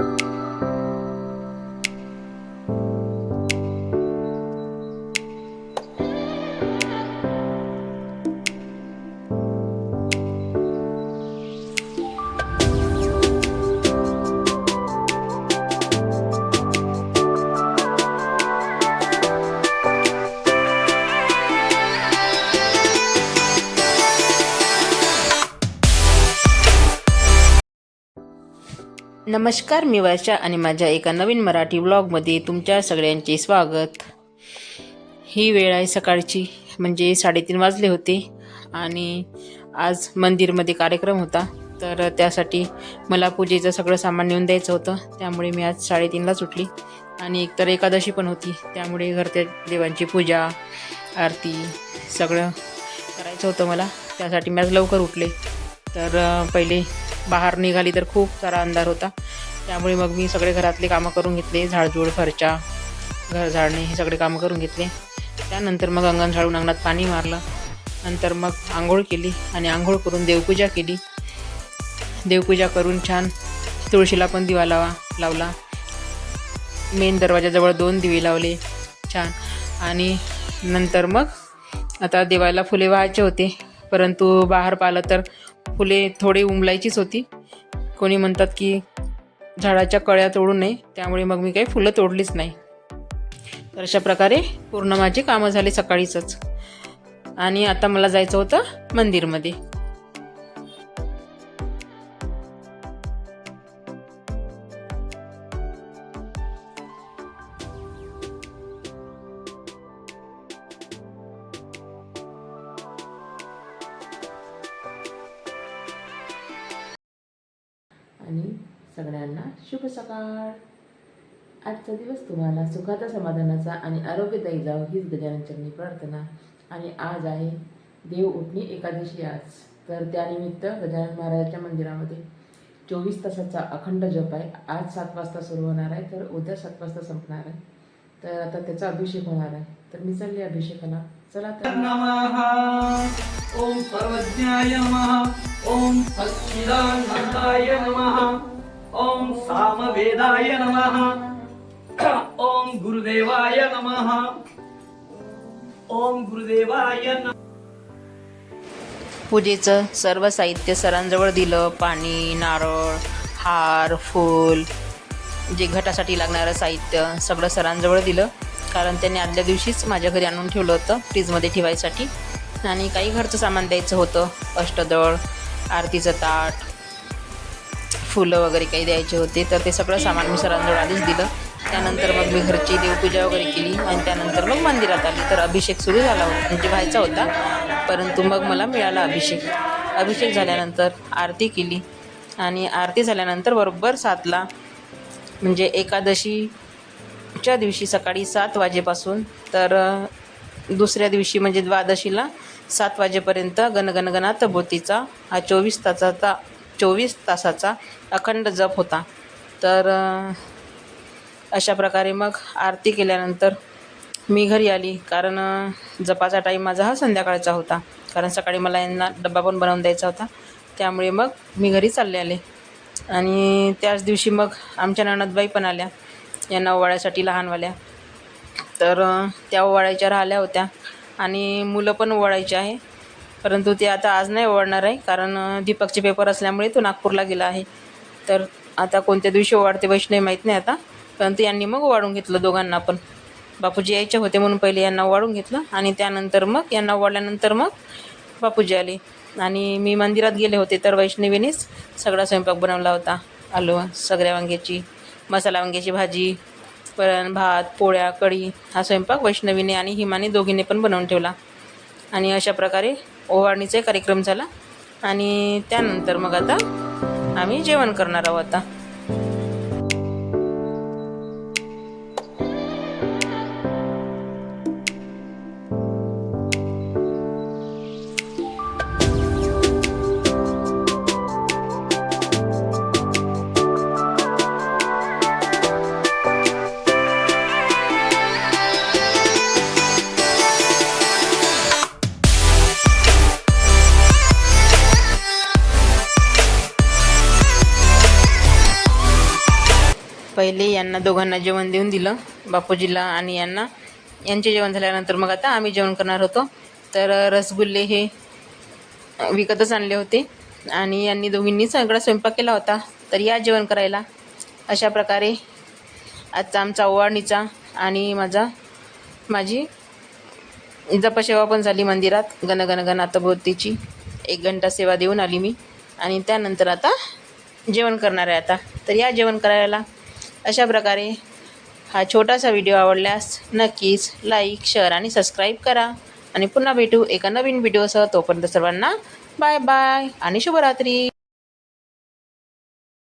you नमस्कार मी वर्षा आणि माझ्या एका नवीन मराठी व्लॉगमध्ये तुमच्या सगळ्यांचे स्वागत. ही वेळ आहे सकाळची म्हणजे साडेतीन वाजले होते आणि आज मंदिरमध्ये कार्यक्रम होता. तर त्यासाठी मला पूजेचं सगळं सामान नेऊन द्यायचं होतं. त्यामुळे मी आज साडेतीनलाच उठली आणि एकतर एकादशी पण होती. त्यामुळे घरच्या देवांची पूजा आरती सगळं करायचं होतं मला. त्यासाठी मी आज लवकर उठले. तर पहिले बाहेर निघाली तर खूप सारा अंधार होता. त्यामुळे मग मी सगळे घरातले कामं करून घेतले झाडझूड फरच्या घर झाडणे हे सगळे कामं करून घेतले. त्यानंतर मग अंगण झाडून अंगणात पाणी मारलं. नंतर मग आंघोळ केली आणि आंघोळ करून देवपूजा केली. देवपूजा करून छान तुळशीला पण दिवा लावा लावला. मेन दरवाजाजवळ दोन दिवे लावले छान. आणि नंतर मग आता देवाला फुले व्हायचे होते. परंतु बाहेर पाहिलं तर फुले थोडी उमलायचीच होती. कोणी म्हणतात की झाडाच्या कळ्या तोडू नये त्यामुळे मग मी काही फुलं तोडलीच नाही. तर अशा प्रकारे पूर्ण माझी कामं झाली सकाळीचंच. आणि आता मला जायचं होतं मंदिरमध्ये. आणि सगळ्यांना शुभ सकाळ. आजचा दिवस तुम्हाला सुखाचा समाधानाचा आणि आरोग्यदायी जाऊ हीच गजाननचरणी प्रार्थना. आणि आज आहे देव उठणी एकादशी आज. तर त्यानिमित्त गजानन महाराजाच्या मंदिरामध्ये चोवीस तासाचा अखंड जप आहे. आज सात वाजता सुरू होणार आहे तर उद्या सात वाजता संपणार आहे. तर आता त्याचा अभिषेक होणार आहे. तर मी चालले अभिषेकाला. चला तर. ओम सर्वज्ञाय नमः. नमः. ॐ सामवेदाय नमः। ओम गुरुदेवाय नमः। ओम गुरुदेवाय पूजेचं सर्व साहित्य सरांजवळ दिलं. पाणी नारळ हार फूल जे घटासाठी लागणारं साहित्य सगळं सरांजवळ दिलं. कारण त्यांनी आदल्या दिवशीच माझ्या घरी आणून ठेवलं होतं फ्रीजमध्ये ठेवायसाठी. आणि काही घरचं सामान द्यायचं होतं. अष्टदळ आरतीचं ताट फुलं वगैरे काही द्यायचे होते तर ते सगळं सामान मी सरांजवळ आधीच दिलं. त्यानंतर मग मी घरची देवपूजा वगैरे केली आणि त्यानंतर मग मंदिरात आली. तर अभिषेक सुरू झाला होता म्हणजे व्हायचा होता परंतु मग मला मिळाला अभिषेक. अभिषेक झाल्यानंतर आरती केली आणि आरती झाल्यानंतर बरोबर सातला म्हणजे एकादशीच्या दिवशी सकाळी सात वाजेपासून तर दुसऱ्या दिवशी म्हणजे द्वादशीला सात वाजेपर्यंत गणगणगणात बोतीचा हा चोवीस तासाचा चोवीस तासाचा अखंड जप होता. तर अशा प्रकारे मग आरती केल्यानंतर मी घरी आली. कारण जपाचा टाईम माझा हा संध्याकाळचा होता. कारण सकाळी मला यांना डब्बा पण बनवून द्यायचा होता. त्यामुळे मग मी घरी चालले आले. आणि त्याच दिवशी मग आमच्या नणदबाई पण आल्या. यांना ओवाळ्यासाठी लहानवाल्या. तर त्या ओवाळायच्या राहिल्या होत्या. आणि मुलं पण ओवाळायची आहे. परंतु ते आता आज नाही ओवाळणार आहे कारण दीपकचे पेपर असल्यामुळे तो नागपूरला गेला आहे. तर आता कोणत्या दिवशी ओवाळते वैष्णवी माहीत नाही आता परंतु यांनी मग ओवाळून घेतलं दोघांना पण. बापूजी यायचे होते म्हणून पहिले यांना ओवाळून घेतलं आणि त्यानंतर मग यांना ओवाळल्यानंतर मग बापूजी आले. आणि मी मंदिरात गेले होते तर वैष्णवीनेच सगळा स्वयंपाक बनवला होता. आलो सगळ्या वांग्याची मसाला वांग्याची भाजी वरण भात पोळ्या कढी हा स्वयंपाक वैष्णवीने आणि हिमाने दोघींनी पण बनवून ठेवला. आणि अशा प्रकारे ओवाळणीचा कार्यक्रम झाला. आणि त्यानंतर मग आता आम्ही जेवण करणार आहोत आता. पहिले यांना दोघांना जेवण देऊन दिलं बापूजीला आणि यांना. यांचे जेवण झाल्यानंतर मग आता आम्ही जेवण करणार होतो. तर रसगुल्ले हे विकतच आणले होते आणि यांनी दोघींनी सगळा स्वयंपाक केला होता. तर या जेवण करायला. अशा प्रकारे आजचा आमचा ओवाळणीचा आणि माझा माझी जपसेवा पण झाली मंदिरात. गण गण गणातभोवतीची एक घंटा सेवा देऊन आली मी. आणि त्यानंतर आता जेवण करणार आहे आता. तर या जेवण करायला अशा प्रकारे हा छोटासा व्हिडिओ आवडल्यास नक्कीच लाईक शेअर आणि सबस्क्राईब करा. आणि पुन्हा भेटू एका नवीन व्हिडिओसह तोपर्यंत सर्वांना बाय बाय आणि शुभरात्री.